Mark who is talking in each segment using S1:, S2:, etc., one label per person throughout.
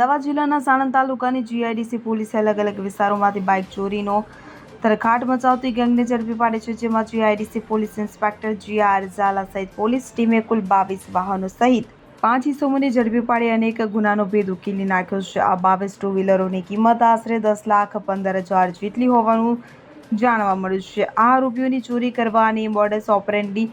S1: અમદાવાદ જિલ્લાના સાણંદ તાલુકાની જીઆઈડીસી પોલીસે અલગ અલગ વિસ્તારોમાંથી બાઇક ચોરીનો તરખાટ મચાવતી ગેંગને ઝડપી પાડી છે, જેમાં GIDC police inspector GR Zala સહિત પોલીસ ટીમે કુલ બાવીસ વાહનો સહિત પાંચ ઇસમોને ઝડપી પાડી અનેક ગુનાનો ભેદ ઉકેલી નાખ્યો છે. આ બાવીસ ટુ વ્હીલરોની કિંમત આશરે દસ લાખ પંદર હજાર જેટલી હોવાનું જાણવા મળ્યું છે. આ આરોપીઓની ચોરી કરવાની મોડસ ઓપરેન્ડી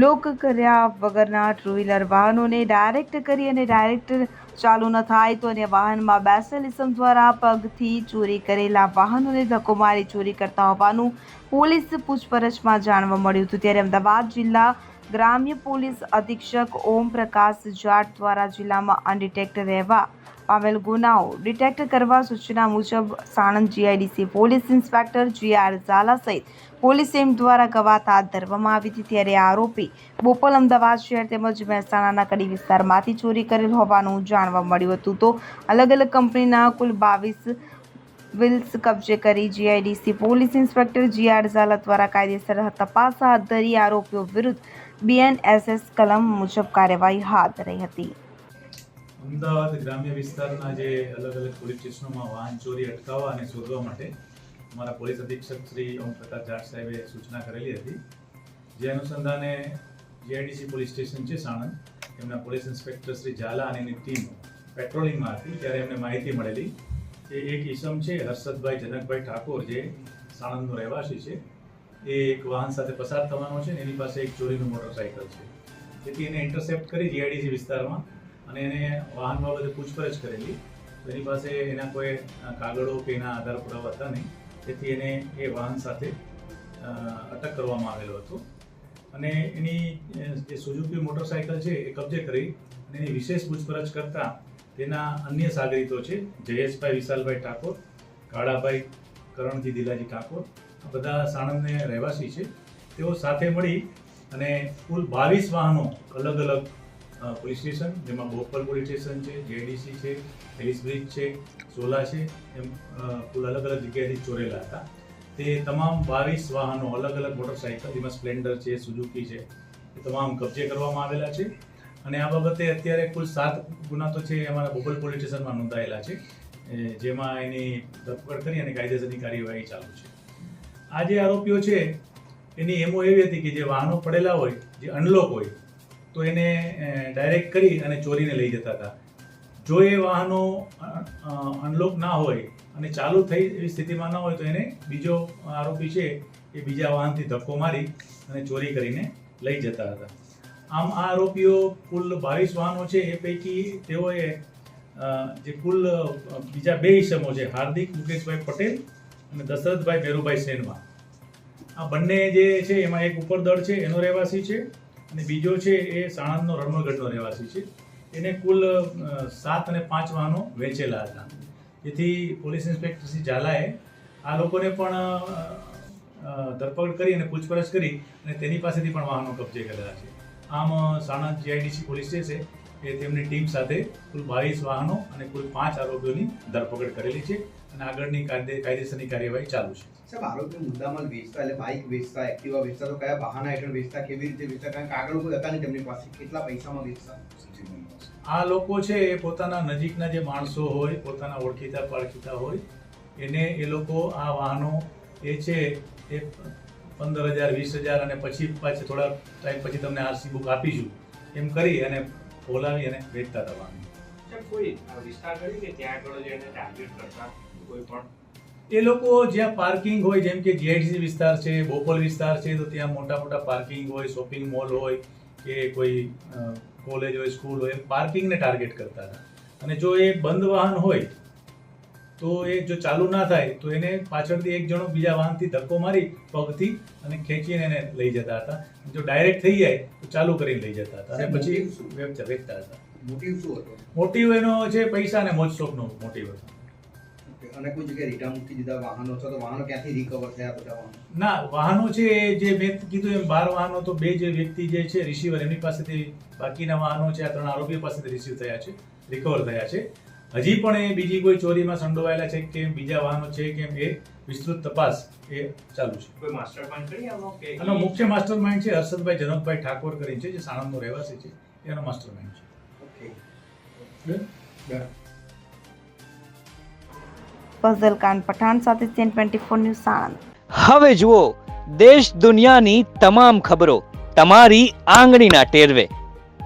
S1: લોક કર્યા વગરના ટુ વ્હીલર વાહનોને ડાયરેક્ટ કરી અને ડાયરેક્ટ ચાલુ ન થાય તો અને વાહનમાં બેસેલ દ્વારા પગથી ચોરી કરેલા વાહનોને ધક્કો મારી ચોરી કરતા હોવાનું પોલીસ પૂછપરછમાં જાણવા મળ્યું હતું. ત્યારે અમદાવાદ જિલ્લા ગ્રામ્ય પોલીસ અધિક્ષક ઓમ પ્રકાશ જાટ દ્વારા જિલ્લામાં અનડિટેક્ટ રહેવા પામેલ ગુનાઓ ડિટેક્ટ કરવા સૂચના મુજબ Sanand GIDC police inspector G R Zala સહિત પોલીસ ટીમ દ્વારા કવાત હાથ ધરવામાં આવી હતી ત્યારે આરોપી બોપલ અમદાવાદ શહેર તેમજ મહેસાણાના કડી વિસ્તારમાંથી ચોરી કરેલ હોવાનું જાણવા મળ્યું હતું. તો અલગ અલગ કંપનીના કુલ બાવીસ વિલ્સ કબજે કરી GIDC police inspector G R Zala દ્વારા કાયદેસર તપાસ હાથ ધરી આરોપીઓ વિરુદ્ધ બીએનએસએસ કલમ મુજબ કાર્યવાહી હાથ ધરી હતી.
S2: અમદાવાદ ગ્રામ્ય વિસ્તારના જે અલગ અલગ પોલીસ સ્ટેશનોમાં વાહન ચોરી, અટકાવવા અને શોધવા માટે અમારા પોલીસ અધિક્ષક શ્રી ઓમ પ્રકાશ જાટ સાહેબે સૂચના કરેલી હતી. જે અનુસંધાને જીઆઈડીસી પોલીસ સ્ટેશન છે સાણંદ, એમના પોલીસ ઇન્સ્પેક્ટર શ્રી ઝાલા અને એની ટીમ પેટ્રોલિંગમાં હતી ત્યારે એમને માહિતી મળેલી કે એક ઈસમ છે હર્ષદભાઈ જનકભાઈ ઠાકોર, જે સાણંદનો રહેવાસી છે. એ એક વાહન સાથે પસાર થવાનો છે એની પાસે એક ચોરીનું મોટરસાઇકલ છે. તેથી એને ઇન્ટરસેપ્ટ કરી જીઆઈડીસી વિસ્તારમાં અને એને વાહન બાબતે પૂછપરછ કરેલી. તો એની પાસે એના કોઈ કાગળો કે એના આધાર પુરાવા હતા નહીં. તેથી એને એ વાહન સાથે અટક કરવામાં આવેલો હતો. અને એની જે સુઝુકી મોટરસાયકલ છે એ કબજે કરી અને એની વિશેષ પૂછપરછ કરતાં તેના અન્ય સાગરીતો છે. જયેશભાઈ વિશાલભાઈ ઠાકોર, કાળાભાઈ કરણજી દિલાજી ઠાકોર બધા સાણંદને રહેવાસી છે. તેઓ સાથે મળી અને કુલ બાવીસ વાહનો અલગ અલગ પોલીસ સ્ટેશન, જેમાં બોપલ પોલીસ સ્ટેશન છે, જેડીસી છે એલિસ બ્રિજ છે, સોલા છે, એમ કુલ અલગ અલગ જગ્યાએથી ચોરેલા હતા. તે તમામ બાવીસ વાહનો અલગ અલગ મોટરસાઇકલ જેમાં સ્પ્લેન્ડર છે, સુઝુકી છે, એ તમામ કબજે કરવામાં આવેલા છે. અને આ બાબતે અત્યારે કુલ સાત ગુના તો છે એ અમારા બોપલ પોલીસ સ્ટેશનમાં નોંધાયેલા છે. જેમાં એની ધરપકડ કરી અને કાયદેસરની કાર્યવાહી ચાલુ છે. આ જે આરોપીઓ છે, એની એમો એવી હતી કે જે વાહનો પડેલા હોય, જે અનલોક હોય, તો એને ડાયરેક્ટ કરી અને ચોરીને લઈ જતા હતા. જો એ વાહનો અનલોક ના હોય અને ચાલુ થઈ એવી સ્થિતિમાં ના હોય, તો એને બીજો આરોપી છે, એ બીજા વાહનથી ધક્કો મારી અને ચોરી કરીને લઈ જતા હતા. આમ આ આરોપીઓ કુલ બાવીસ વાહનો છે, એ પૈકી તેઓએ જે કુલ બીજા બે ઇસમો છે, હાર્દિક મુકેશભાઈ પટેલ અને દશરથભાઈ મેરુભાઈ સેનવા આ બંને જે છે, એમાં એક ઉપરદળ છે, એનો રહેવાસી છે, અને બીજો છે, એ સાણંદનો રણમલગઢનો રહેવાસી છે. એને કુલ સાત અને પાંચ વાહનો વેચેલા હતા. જેથી પોલીસ ઇન્સ્પેક્ટર શ્રી ઝાલાએ આ લોકોને પણ ધરપકડ કરી અને પૂછપરછ કરી અને તેની પાસેથી પણ વાહનો કબજે કરેલા છે. આમ સાણંદ જીઆઈડીસી પોલીસ સ્ટેશન એ તેમની ટીમ સાથે કુલ બાવીસ વાહનો અને કુલ પાંચ આરોપીઓની ધરપકડ કરેલી છે અને આગળની કાયદે કાયદેસરની કાર્યવાહી ચાલુ છે.
S3: સાહેબ આરોપી મુદ્દામાલ વેચતા એટલે બાઇક વેચતા એક્ટિવા વેચતા તો કયા બહાના હેઠળ વેચતા કેવી રીતે વેચતા? કારણ કે આગળ કોઈ હતા નહીં તેમની પાસે. કેટલા પૈસામાં વેચતા?
S2: આ લોકો છે એ પોતાના નજીકના જે માણસો હોય પોતાના ઓળખીતા પાળખીતા હોય એને એ લોકો આ વાહનો એ છે એ પંદર હજાર વીસ હજાર અને પછી પાછી થોડા ટાઈમ પછી તમને આરસી બુક આપીશું. એમ કરી અને બોલાવી અને વેચતા હતા
S4: કોઈ વિસ્તાર કરી કે ત્યાં આગળ જે એને ટાર્ગેટ કરતા કોઈ પણ?
S2: એ લોકો જ્યાં પાર્કિંગ હોય જેમ કે જીઆઈડીસી વિસ્તાર છે બોપલ વિસ્તાર છે તો ત્યાં મોટા મોટા પાર્કિંગ હોય શોપિંગ મોલ હોય કે કોઈ કોલેજ હોય સ્કૂલ હોય એમ પાર્કિંગને ટાર્ગેટ કરતા હતા. અને જો એ બંધ વાહન હોય તો એ જો ચાલુ ના થાય તો એને પાછળથી એક જણો બીજા વાહનથી ધક્કો મારી પગથી અને ખેંચીને એને લઈ જતા હતા. જો ડાયરેક્ટ થઈ જાય તો ચાલુ કરીને લઈ જતા હતા. અને પછી વેચતા વેચતા હતા.
S3: મોટિવ શું હતો?
S2: મોટિવ એનો છે પૈસા અને મોજ શોખનો મોટિવ હતો.
S3: અને કોઈ જગ્યાએ રીટા મૂકી દીધા વાહનો છે? તો વાહનો ક્યાંથી રિકવર થયા બધા વાહનો?
S2: ના વાહનો છે જે મેં કીધું એમ બાર વાહનો તો બે જે વ્યક્તિ જે છે રિસીવર એમની પાસેથી બાકીના વાહનો છે આ ત્રણ આરોપીઓ પાસેથી રિસીવ થયા છે રિકવર થયા છે. હજી પણ એ બીજી કોઈ ચોરીમાં સંડોવાયેલા છે કે બીજા વાહનો છે કે એ વિસ્તૃત તપાસ એ ચાલુ છે.
S4: કોઈ માસ્ટર માઇન્ડ કરી આનો કે
S2: આનો મુખ્ય માસ્ટર માઇન્ડ છે હર્ષદભાઈ જનકભાઈ ઠાકોર કરીને છે જે સાણંદનો રહેવાસી છે એનો માસ્ટર માઇન્ડ છે.
S3: ઓકે.
S1: ફઝલ ખાન પઠાણ સાથે CN twenty four news Sanand.
S5: હવે જુઓ દેશ દુનિયાની તમામ ખબરો તમારી આંગળીના ટેરવે.